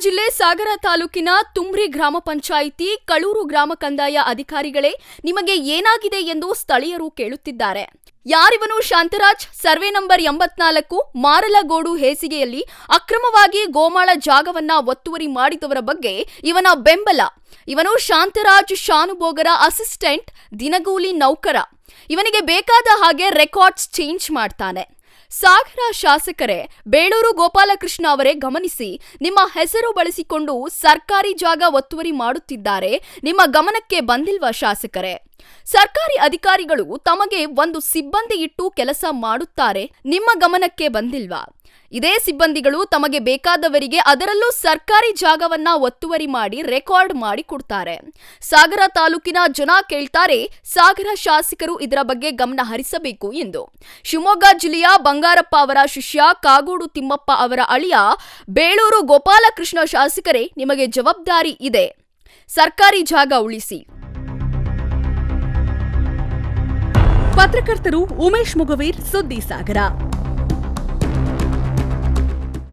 ಜಿಲ್ಲೆ ಸಾಗರ ತಾಲೂಕಿನ ತುಮ್ರಿ ಗ್ರಾಮ ಪಂಚಾಯಿತಿ ಕಳೂರು ಗ್ರಾಮ ಕಂದಾಯ ಅಧಿಕಾರಿಗಳೇ, ನಿಮಗೆ ಏನಾಗಿದೆ ಎಂದು ಸ್ಥಳೀಯರು ಕೇಳುತ್ತಿದ್ದಾರೆ. ಯಾರಿವನು ಶಾಂತರಾಜ್, ಸರ್ವೆ ನಂಬರ್ ಎಂಬತ್ನಾಲ್ಕು, ಮಾರಲಗೋಡು ಹೇಸಿಗೆಯಲ್ಲಿ ಅಕ್ರಮವಾಗಿ ಗೋಮಾಳ ಜಾಗವನ್ನ ಒತ್ತುವರಿ ಮಾಡಿದವರ ಬಗ್ಗೆ ಇವನ ಬೆಂಬಲ. ಇವನು ಶಾಂತರಾಜ್ ಶಾನುಭೋಗರ ಅಸಿಸ್ಟೆಂಟ್ ದಿನಗೂಲಿ ನೌಕರ. ಇವನಿಗೆ ಬೇಕಾದ ಹಾಗೆ ರೆಕಾರ್ಡ್ಸ್ ಚೇಂಜ್ ಮಾಡ್ತಾನೆ. ಸಾಗರ ಶಾಸಕರೇ, ಬೇಳೂರು ಗೋಪಾಲಕೃಷ್ಣ ಅವರೇ ಗಮನಿಸಿ, ನಿಮ್ಮ ಹೆಸರು ಬಳಸಿಕೊಂಡು ಸರ್ಕಾರಿ ಜಾಗ ಒತ್ತುವರಿ ಮಾಡುತ್ತಿದ್ದಾರೆ, ನಿಮ್ಮ ಗಮನಕ್ಕೆ ಬಂದಿಲ್ವಾ ಶಾಸಕರೇ? ಸರ್ಕಾರಿ ಅಧಿಕಾರಿಗಳು ತಮಗೆ ಒಂದು ಸಿಬ್ಬಂದಿ ಇಟ್ಟು ಕೆಲಸ ಮಾಡುತ್ತಾರೆ. ನಿಮ್ಮ ಗಮನಕ್ಕೆ ಬಂದಿಲ್ವಾ? ಇದೇ ಸಿಬ್ಬಂದಿಗಳು ತಮಗೆ ಬೇಕಾದವರಿಗೆ ಅದರಲ್ಲೂ ಸರ್ಕಾರಿ ಜಾಗವನ್ನ ಒತ್ತುವರಿ ಮಾಡಿ ರೆಕಾರ್ಡ್ ಮಾಡಿ ಕೊಡ್ತಾರೆ. ಸಾಗರ ತಾಲೂಕಿನ ಜನ ಕೇಳ್ತಾರೆ, ಸಾಗರ ಶಾಸಕರು ಇದರ ಬಗ್ಗೆ ಗಮನ ಹರಿಸಬೇಕು ಎಂದು. ಶಿವಮೊಗ್ಗ ಜಿಲ್ಲೆಯ ಬಂಗಾರಪ್ಪ ಅವರ ಶಿಷ್ಯ ಕಾಗೋಡು ತಿಮ್ಮಪ್ಪ ಅವರ ಅಳಿಯ ಬೇಳೂರು ಗೋಪಾಲಕೃಷ್ಣ ಶಾಸಕರೇ, ನಿಮಗೆ ಜವಾಬ್ದಾರಿ ಇದೆ. ಸರ್ಕಾರಿ ಜಾಗ ಉಳಿಸಿ. ಪತ್ರಕರ್ತರು ಉಮೇಶ್ ಮುಗವೀರ್ ಸುದ್ದಿ ಸಾಗರ.